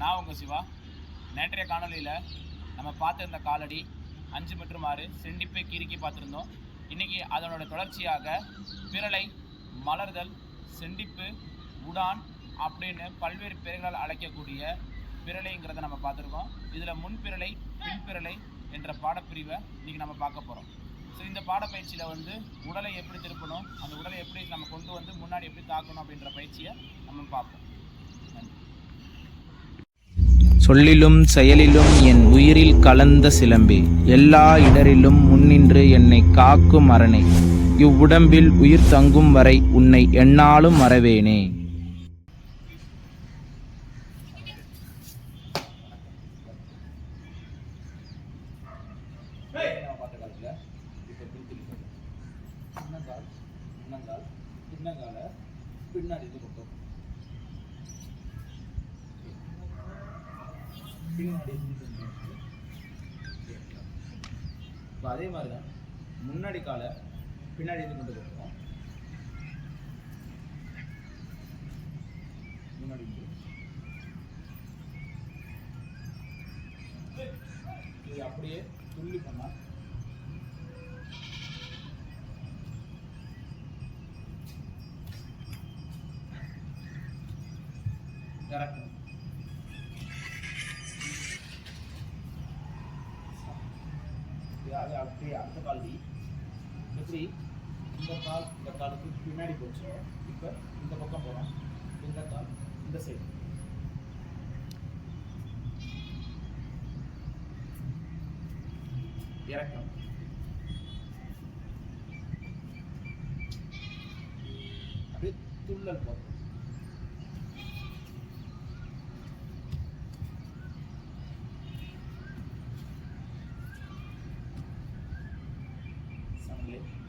நான் உங்கள் சிவா. நேற்றைய காணொலியில் நம்ம பார்த்துருந்த காலடி அஞ்சு மற்றும் ஆறு செண்டிப்பை கீரிக்கி பார்த்துருந்தோம். இன்றைக்கி அதனோட தொடர்ச்சியாக பிறலை மலர்தல் செண்டிப்பு உடான் அப்படின்னு பல்வேறு பெயர்களால் அழைக்கக்கூடிய பிறலைங்கிறத நம்ம பார்த்துருக்கோம். இதில் முன்பிறலை பின்பிறலை என்ற பாடப்பிரிவை இன்றைக்கி நம்ம பார்க்க போகிறோம் ஸோ இந்த பாடப்பயிற்சியில் வந்து உடலை எப்படி திருப்பணும் அந்த உடலை எப்படி நம்ம கொண்டு வந்து முன்னாடி எப்படி தாக்கணும் அப்படின்ற பயிற்சியை நம்ம பார்ப்போம். சொல்லிலும் செயலிலும் என் உயிரில் கலந்த சிலம்பே. எல்லா இடரிலும் முன்னின்று என்னை காக்கும் அரணே. இவ்வுடம்பில் உயிர் தங்கும் வரை உன்னை எண்ணாலும் மறவேனே. நம்ம பார்த்த காலத்தில் இப்போ பிரித்து முன்னங்கால் முன்னங்கால் பின்னங்கால பின்னாடி இது பக்கம் பின்னாடி இப்போ அதே மாதிரி தான் முன்னாடி காலை பின்னாடி இருந்து கொண்டு போகிறோம் முன்னாடி இது. அப்படியே துள்ளி பண்ணா. கரெக்ட் அது அப்படி அடுத்த கால் டி எப்படி? இந்த கால் இந்த காலுக்கு பின்னாடி போச்சு. இப்போ இந்த பக்கம் போகிறோம் இந்த கால் இந்த சைடு இறக்கம். அப்படியே துள்ளல் போகும். it.